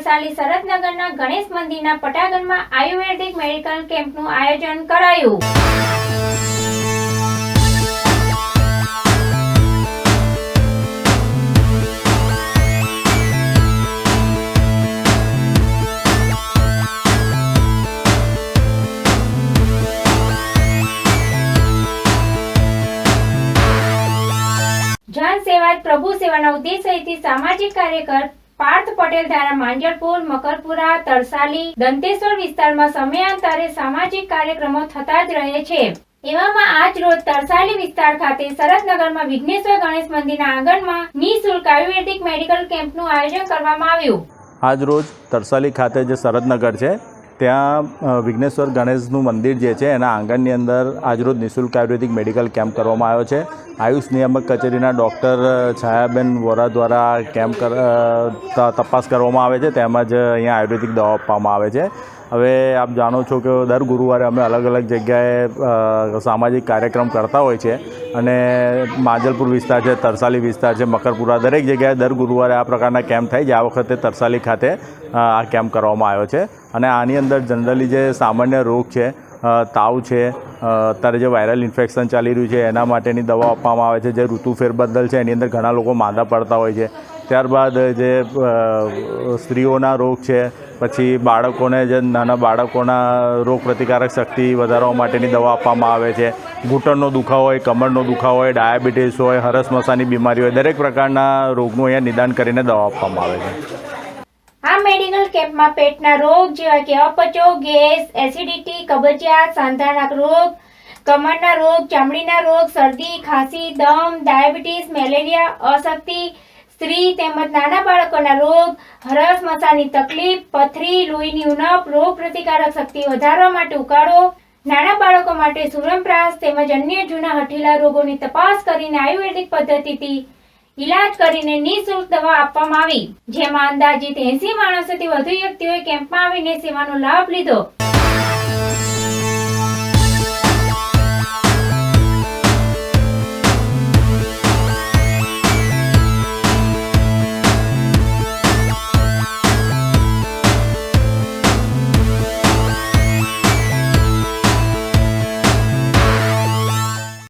તરસાલી શરદનગરના ગણેશ મંદિરના પટાગનમાં આયુર્વેદિક મેડિકલ કેમ્પનું આયોજન કરાયું. જન સેવા પ્રભુ સેવાના ઉદ્દેશ્યથી સામાજિક કાર્યકર પાર્થ પટેલ દ્વારા માંજરપુર મકરપુરા, તરસાલી, દંતેશ્વર વિસ્તારમાં સમયાંતરે સામાજિક કાર્યક્રમો થતા જ રહે છે. એવામાં આજ રોજ તરસાલી વિસ્તાર ખાતે શરદનગરમાં વિઘ્નેશ્વર ગણેશ મંદિરના આંગણમાં નિઃશુલ્ક આયુર્વેદિક મેડિકલ કેમ્પનું આયોજન કરવામાં આવ્યું. આજ રોજ તરસાલી ખાતે જે શરદનગર છે ત્યાં વિઘ્નેશ્વર ગણેશનું મંદિર જે છે, એના આંગણની અંદર આજરોજ નિઃશુલ્ક આયુર્વેદિક મેડિકલ કેમ્પ કરવામાં આવ્યો છે. આયુષ નિયામક કચેરીના ડૉક્ટર છાયાબેન વોરા દ્વારા કેમ્પ તપાસ કરવામાં આવે છે. તેમજ અહીંયા આયુર્વેદિક દવા આપવામાં આવે છે. હવે આપ જાણો છો કે દર ગુરુવારે અમે અલગ અલગ જગ્યાએ સામાજિક કાર્યક્રમ કરતા હોય છે. અને માજલપુર વિસ્તાર છે, તરસાલી વિસ્તાર છે, મકરપુરા, દરેક જગ્યાએ દર ગુરુવારે આ પ્રકારના કેમ્પ થાય છે. આ વખતે તરસાલી ખાતે આ કેમ્પ કરવામાં આવ્યો છે. અને આની અંદર જનરલી જે સામાન્ય રોગ છે તાવ છે. અત્યારે જે વાયરલ ઇન્ફેક્શન ચાલી રહ્યું છે, એના માટેની દવા આપવામાં આવે છે. જે ઋતુ ફેરબદલ છે, એની અંદર ઘણા લોકો માંદા પડતા હોય છે. ત્યારબાદ જે સ્ત્રીઓના રોગ છે, પછી બાળકોને જે નાના બાળકોના રોગ પ્રતિકારક શક્તિ વધારવા માટેની દવા આપવામાં આવે છે. ઘૂંટણનો દુખાવો હોય, કમરનો દુખાવો હોય, ડાયાબિટીસ હોય, હરસ મસાની બીમારી હોય, દરેક પ્રકારના રોગનું અહીંયા નિદાન કરીને દવા આપવામાં આવે છે. આ મેડિકલ કેમ્પમાં પેટના રોગ જેવા કે અપચો, ગેસ, એસિડિટી, કબજિયાત સાંધાના રોગ, કમરના રોગ, ચામડીના રોગ, શરદી, ખાંસી, દમ, ડાયાબિટીસ, મેલેરિયા, અશક્તિ, સ્ત્રી તેમજ નાના બાળકોના રોગ, હરસ, મસાની તકલીફ, પથરી, લોહીની ઉણપ, રોગ પ્રતિકારક શક્તિ વધારવા માટે ઉકાળો, નાના બાળકો માટે સુરમપ્રાસ તેમજ અન્ય જૂના હઠીલા રોગોની તપાસ કરીને આયુર્વેદિક પદ્ધતિથી ઈલાજ કરીને નિઃશુલ્ક દવા આપવામાં આવી. જેમાં અંદાજિત એસી માણસોથી વધુ વ્યક્તિઓએ કેમ્પમાં આવીને સેવાનો લાભ લીધો.